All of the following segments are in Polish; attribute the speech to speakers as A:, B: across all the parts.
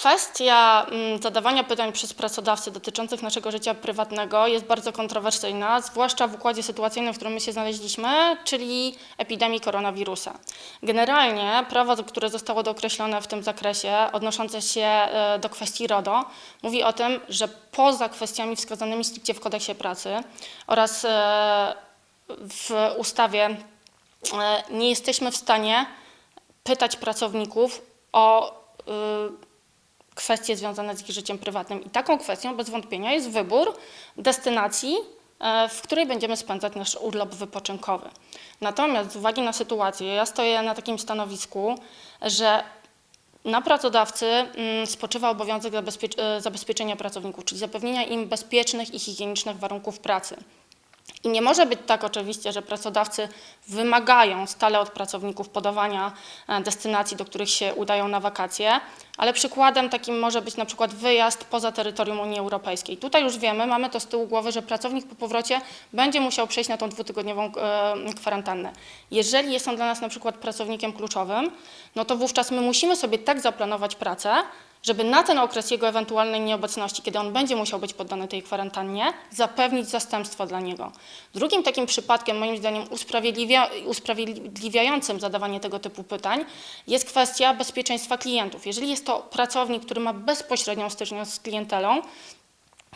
A: Kwestia mm, zadawania pytań przez pracodawcy dotyczących naszego życia prywatnego jest bardzo kontrowersyjna, zwłaszcza w układzie sytuacyjnym, w którym my się znaleźliśmy, czyli epidemii koronawirusa. Generalnie prawo, które zostało dookreślone w tym zakresie, odnoszące się e, do kwestii RODO, mówi o tym, że poza kwestiami wskazanymi stricte w kodeksie pracy oraz e, w ustawie e, nie jesteśmy w stanie pytać pracowników o kwestie związane z ich życiem prywatnym. I taką kwestią bez wątpienia jest wybór destynacji, e, w której będziemy spędzać nasz urlop wypoczynkowy. Natomiast z uwagi na sytuację, ja stoję na takim stanowisku, że na pracodawcy mm, spoczywa obowiązek e, zabezpieczenia pracowników, czyli zapewnienia im bezpiecznych i higienicznych warunków pracy. I nie może być tak oczywiście, że pracodawcy wymagają stale od pracowników podawania e, destynacji, do których się udają na wakacje, ale przykładem takim może być na przykład wyjazd poza terytorium Unii Europejskiej. Tutaj już wiemy, mamy to z tyłu głowy, że pracownik po powrocie będzie musiał przejść na tą dwutygodniową e, kwarantannę. Jeżeli jest on dla nas na przykład pracownikiem kluczowym, no to wówczas my musimy sobie tak zaplanować pracę, żeby na ten okres jego ewentualnej nieobecności, kiedy on będzie musiał być poddany tej kwarantannie, zapewnić zastępstwo dla niego. Drugim takim przypadkiem, moim zdaniem, usprawiedliwia, usprawiedliwiającym zadawanie tego typu pytań jest kwestia bezpieczeństwa klientów. Jeżeli jest to pracownik, który ma bezpośrednią styczność z klientelą,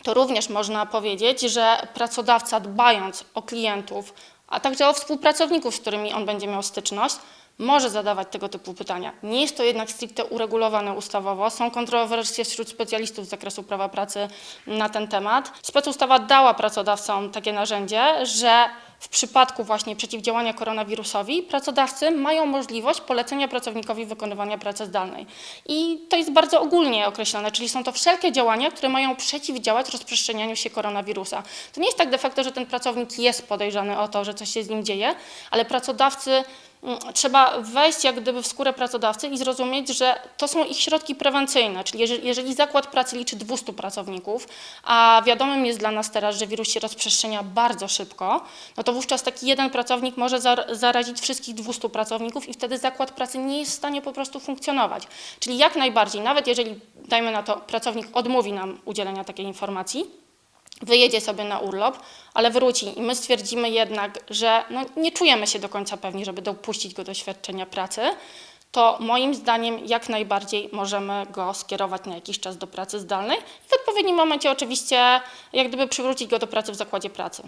A: to również można powiedzieć, że pracodawca dbając o klientów, a także o współpracowników, z którymi on będzie miał styczność, może zadawać tego typu pytania. Nie jest to jednak stricte uregulowane ustawowo. Są kontrowersje wśród specjalistów z zakresu prawa pracy na ten temat. Specustawa dała pracodawcom takie narzędzie, że w przypadku właśnie przeciwdziałania koronawirusowi pracodawcy mają możliwość polecenia pracownikowi wykonywania pracy zdalnej. I to jest bardzo ogólnie określone, czyli są to wszelkie działania, które mają przeciwdziałać rozprzestrzenianiu się koronawirusa. To nie jest tak de facto, że ten pracownik jest podejrzany o to, że coś się z nim dzieje, ale pracodawcy trzeba wejść jak gdyby w skórę pracodawcy i zrozumieć, że to są ich środki prewencyjne, czyli jeżeli, zakład pracy liczy 200 pracowników, a wiadomym jest dla nas teraz, że wirus się rozprzestrzenia bardzo szybko, no to wówczas taki jeden pracownik może zar- zarazić wszystkich 200 pracowników i wtedy zakład pracy nie jest w stanie po prostu funkcjonować. Czyli jak najbardziej, nawet jeżeli, dajmy na to, pracownik odmówi nam udzielenia takiej informacji, wyjedzie sobie na urlop, ale wróci i my stwierdzimy jednak, że no, nie czujemy się do końca pewni, żeby dopuścić go do świadczenia pracy, to moim zdaniem jak najbardziej możemy go skierować na jakiś czas do pracy zdalnej w odpowiednim momencie oczywiście jak gdyby przywrócić go do pracy w zakładzie pracy.